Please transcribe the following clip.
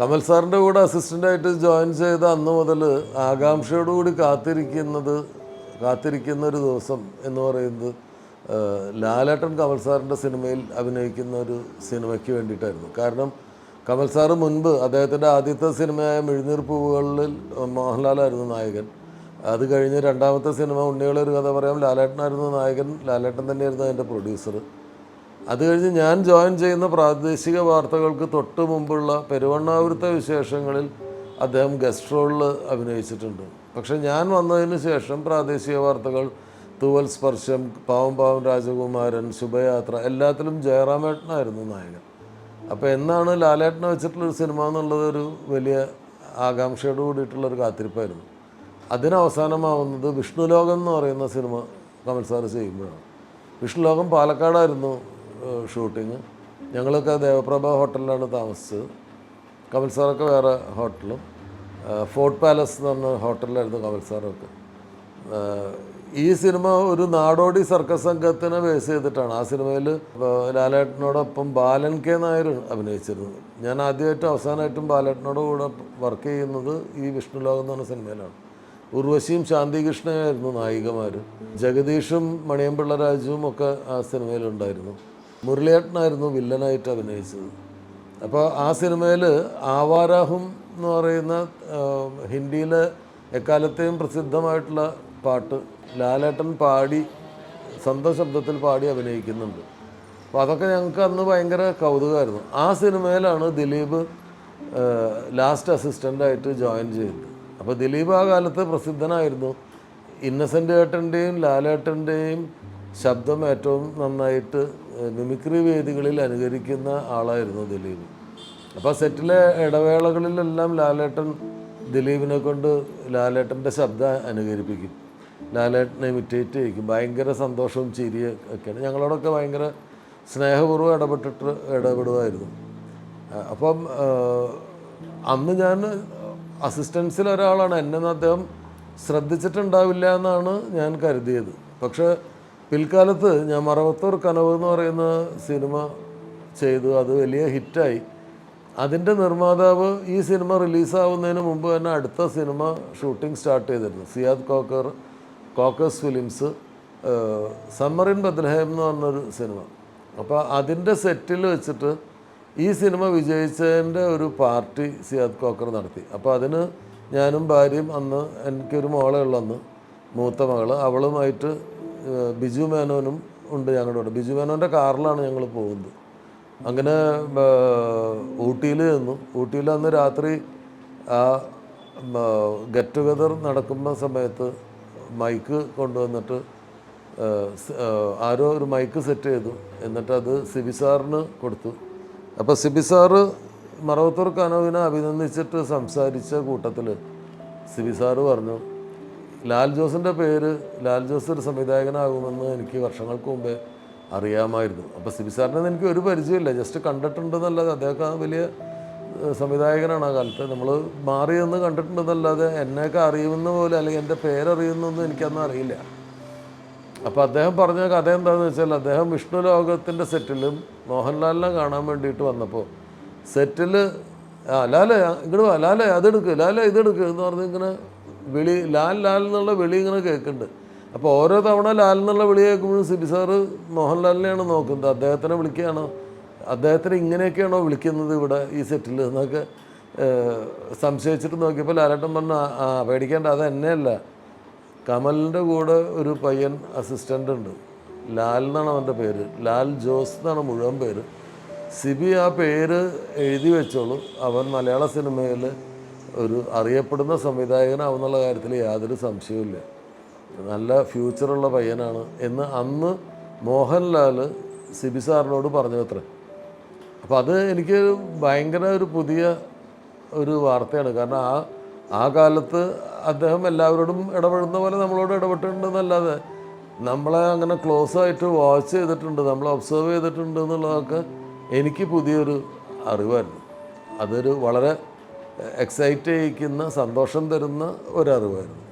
കമൽ സാറിന്റെ കൂടെ അസിസ്റ്റന്റായിട്ട് ജോയിൻ ചെയ്ത അന്ന് മുതൽ ആകാംക്ഷയോടുകൂടി കാത്തിരിക്കുന്നത് കാത്തിരിക്കുന്ന ഒരു ദിവസം എന്ന് പറയുന്നത് ലാലേട്ടൻ കമൽ സാറിന്റെ സിനിമയിൽ അഭിനയിക്കുന്ന ഒരു സിനിമയ്ക്ക് വേണ്ടിയിട്ടായിരുന്നു. കാരണം കമൽ സാറ് മുൻപ് അദ്ദേഹത്തിന്റെ ആദ്യത്തെ സിനിമയായ മിഴുന്നീർ പൂവുകളിൽ മോഹൻലാലായിരുന്നു നായകൻ. അത് കഴിഞ്ഞ് രണ്ടാമത്തെ സിനിമ ഉണ്ണികളൊരു കഥ പറയാം ലാലേട്ടനായിരുന്നു നായകൻ ലാലേട്ടൻ തന്നെയായിരുന്നു അതിന്റെ പ്രൊഡ്യൂസർ അത് കഴിഞ്ഞ് ഞാൻ ജോയിൻ ചെയ്യുന്ന പ്രാദേശിക വാർത്തകൾക്ക് തൊട്ട് മുമ്പുള്ള പെരുവണ്ണാപുരത്തെ വിശേഷങ്ങളിൽ അദ്ദേഹം ഗസ്റ്റ് റോളിൽ അഭിനയിച്ചിട്ടുണ്ട്. പക്ഷെ ഞാൻ വന്നതിന് ശേഷം പ്രാദേശിക വാർത്തകൾ തൂവൽ സ്പർശം പാവം പാവം രാജകുമാരൻ ശുഭയാത്ര എല്ലാത്തിലും ജയറാമേട്ടനായിരുന്നു നായകൻ. അപ്പോൾ എന്നാണ് ലാലേട്ടനെ വെച്ചിട്ടുള്ളൊരു സിനിമ എന്നുള്ളത് ഒരു വലിയ ആകാംക്ഷയോട് കൂടിയിട്ടുള്ളൊരു കാത്തിരിപ്പായിരുന്നു. അതിനവസാനമാവുന്നത് വിഷ്ണുലോകം എന്ന് പറയുന്ന സിനിമ കമൽ സാർ ചെയ്യുമ്പോഴാണ്. വിഷ്ണുലോകം പാലക്കാടായിരുന്നു. ഷൂട്ടിങ്. ഞങ്ങളൊക്കെ ദേവപ്രഭ ഹോട്ടലിലാണ് താമസിച്ചത്. കമൽ സാറൊക്കെ വേറെ ഹോട്ടലും. ഫോർട്ട് പാലസ് എന്ന് പറഞ്ഞ ഹോട്ടലിലായിരുന്നു കമൽ സാറൊക്കെ. ഈ സിനിമ ഒരു നാടോടി സർക്കസ് സംഘത്തിനെ ബേസ് ചെയ്തിട്ടാണ്. ആ സിനിമയിൽ ലാലേട്ടനോടൊപ്പം ബാലൻ കെ നായർ അഭിനയിച്ചിരുന്നത്. ഞാൻ ആദ്യമായിട്ടും അവസാനമായിട്ടും ബാലേട്ടനോട് കൂടെ വർക്ക് ചെയ്യുന്നത് ഈ വിഷ്ണുലോകം എന്ന് പറഞ്ഞ സിനിമയിലാണ്. ഉർവശിയും ശാന്തികൃഷ്ണയായിരുന്നു നായികമാർ ജഗദീഷും മണിയമ്പിള്ള രാജുവും ഒക്കെ ആ സിനിമയിലുണ്ടായിരുന്നു. മുരളിയേട്ടനായിരുന്നു വില്ലനായിട്ട് അഭിനയിച്ചത്. അപ്പോൾ ആ സിനിമയിൽ ആവാരാഹും എന്ന് പറയുന്ന ഹിന്ദിയിലെ എക്കാലത്തെയും പ്രസിദ്ധമായിട്ടുള്ള പാട്ട് ലാലേട്ടൻ പാടി സ്വന്തം ശബ്ദത്തിൽ പാടി അഭിനയിക്കുന്നുണ്ട്. അപ്പോൾ അതൊക്കെ ഞങ്ങൾക്ക് അന്ന് ഭയങ്കര കൗതുകമായിരുന്നു. ആ സിനിമയിലാണ് ദിലീപ് ലാസ്റ്റ് അസിസ്റ്റന്റായിട്ട് ജോയിൻ ചെയ്തത്. അപ്പോൾ ദിലീപ് ആ കാലത്ത് പ്രസിദ്ധനായിരുന്നു. ഇന്നസെന്റ് ഏട്ടന്റെയും ലാലേട്ടന്റെയും ശബ്ദം ഏറ്റവും നന്നായിട്ട് മിമിക്രി വേദികളിൽ അനുകരിക്കുന്ന ആളായിരുന്നു ദിലീപ്. അപ്പോൾ സെറ്റിലെ ഇടവേളകളിലെല്ലാം ലാലേട്ടൻ ദിലീപിനെ കൊണ്ട് ലാലേട്ടന്റെ ശബ്ദം അനുകരിപ്പിക്കും. ലാലേട്ടനെ ഇമിറ്റേറ്റ് ചെയ്യിക്കും. ഭയങ്കര സന്തോഷവും ചിരിയും ഒക്കെയാണ്. ഞങ്ങളോടൊക്കെ ഭയങ്കര സ്നേഹപൂർവം ഇടപെട്ടിട്ട് ഇടപെടുമായിരുന്നു. അപ്പം അന്ന് ഞാൻ അസിസ്റ്റൻസിൽ ഒരാളാണ്. എന്നെ അദ്ദേഹം ശ്രദ്ധിച്ചിട്ടുണ്ടാവില്ല എന്നാണ് ഞാൻ കരുതിയത്. പക്ഷേ പിൽക്കാലത്ത് ഞാൻ മറവത്തൂർ കനവ് എന്ന് പറയുന്ന സിനിമ ചെയ്തു. അത് വലിയ ഹിറ്റായി. അതിന്റെ നിർമ്മാതാവ് ഈ സിനിമ റിലീസാവുന്നതിന് മുമ്പ് തന്നെ അടുത്ത സിനിമ ഷൂട്ടിംഗ് സ്റ്റാർട്ട് ചെയ്തിരുന്നു. Siyad Koker Kokers films summer in Bethlehem എന്ന് പറഞ്ഞൊരു സിനിമ. അപ്പോൾ അതിന്റെ സെറ്റിൽ വെച്ചിട്ട് ഈ സിനിമ വിജയിച്ചതിന്റെ ഒരു പാർട്ടി സിയാദ് കോക്കർ നടത്തി. അപ്പോൾ അതിന് ഞാനും ഭാര്യയും അന്ന് എനിക്കൊരു മോളെ ഉള്ളന്ന് മൂത്ത മകൾ അവളുമായിട്ട് ബിജു മേനോനും ഉണ്ട് ഞങ്ങളുടെ കൂടെ. ബിജു മേനോന്റെ കാറിലാണ് ഞങ്ങൾ പോകുന്നത്. അങ്ങനെ ഊട്ടിയിൽ നിന്നു. ഊട്ടിയിൽ അന്ന് രാത്രി ആ ഗെറ്റ് ടുഗദർ നടക്കുന്ന സമയത്ത് മൈക്ക് കൊണ്ടുവന്നിട്ട് ആരോ ഒരു മൈക്ക് സെറ്റ് ചെയ്തു. എന്നിട്ട് അത് സിബി സാറിന് കൊടുത്തു. അപ്പോൾ സിബി സാറ് മറവത്തൂർ കനവിനെ അഭിനന്ദിച്ചിട്ട് സംസാരിച്ച കൂട്ടത്തിൽ സിബി സാറ് പറഞ്ഞു ലാൽ ജോസിന്റെ പേര് ലാൽ ജോസ് ഒരു സംവിധായകനാകുമെന്ന് എനിക്ക് വർഷങ്ങൾക്ക് മുമ്പേ അറിയാമായിരുന്നു. അപ്പോൾ സിബി സാറിനെ എനിക്ക് ഒരു പരിചയമില്ല. ജസ്റ്റ് കണ്ടിട്ടുണ്ടെന്നല്ലാതെ അദ്ദേഹം വലിയ സംവിധായകനാണ് ആ കാലത്ത്. നമ്മൾ മാറിയെന്ന് കണ്ടിട്ടുണ്ടെന്നല്ലാതെ എന്നെയൊക്കെ അറിയുമെന്ന് പോലെ അല്ലെങ്കിൽ എന്റെ പേരറിയുന്നൊന്നും എനിക്കന്ന് അറിയില്ല. അപ്പോൾ അദ്ദേഹം പറഞ്ഞ കഥ എന്താണെന്ന് വെച്ചാൽ അദ്ദേഹം വിഷ്ണു ലോകത്തിന്റെ സെറ്റിലും മോഹൻലാലിനെ കാണാൻ വേണ്ടിയിട്ട് വന്നപ്പോൾ സെറ്റിൽ ആ ലാലേ ഇങ്ങോട്ട് അതെടുക്കുക അതെടുക്ക് ലാലേ ഇതെടുക്ക് എന്ന് പറഞ്ഞ് ഇങ്ങനെ വിളി ലാൽ ലാൽ എന്നുള്ള വിളി ഇങ്ങനെ കേൾക്കുന്നുണ്ട് അപ്പോൾ ഓരോ തവണ ലാൽ എന്നുള്ള വിളി കേൾക്കുമ്പോഴും സിബി സാറ് മോഹൻലാലിനെയാണ് നോക്കുന്നത്. അദ്ദേഹത്തിനെ വിളിക്കുകയാണോ? അദ്ദേഹത്തിന് ഇങ്ങനെയൊക്കെയാണോ വിളിക്കുന്നത് ഇവിടെ ഈ സെറ്റിൽ? എന്നൊക്കെ സംശയിച്ചിട്ട് നോക്കിയപ്പോൾ ലാലേട്ടൻ പറഞ്ഞു "ആ, ആ പേടിക്കേണ്ട അത് എന്നെയല്ല. കമലിന്റെ കൂടെ ഒരു പയ്യൻ അസിസ്റ്റന്റ് ഉണ്ട്. ലാൽ എന്നാണ് അവന്റെ പേര്. ലാൽ ജോസ് എന്നാണ് മുഴുവൻ പേര്. സിബി ആ പേര് എഴുതി വെച്ചോളൂ. അവൻ മലയാള സിനിമയിൽ ഒരു അറിയപ്പെടുന്ന സംവിധായകനാവുന്നുള്ള കാര്യത്തിൽ യാതൊരു സംശയവുമില്ല. നല്ല ഫ്യൂച്ചറുള്ള പയ്യനാണ് എന്ന് അന്ന് മോഹൻലാൽ സിബി സാറിനോട് പറഞ്ഞു അത്ര അപ്പോൾ അത് എനിക്ക് ഭയങ്കര ഒരു പുതിയ ഒരു വാർത്തയാണ്. കാരണം ആ ആ കാലത്ത് അദ്ദേഹം എല്ലാവരോടും ഇടപെടുന്ന പോലെ നമ്മളോട് ഇടപെട്ടിട്ടുണ്ടെന്നല്ലാതെ നമ്മളെ അങ്ങനെ ക്ലോസ് ആയിട്ട് വാച്ച് ചെയ്തിട്ടുണ്ട് നമ്മളെ ഒബ്സർവ് ചെയ്തിട്ടുണ്ട് എന്നുള്ളതൊക്കെ എനിക്ക് പുതിയൊരു അറിവായിരുന്നു. അതൊരു വളരെ എക്സൈറ്റ് ചെയ്യിക്കുന്ന സന്തോഷം തരുന്ന ഒരറിവായിരുന്നു.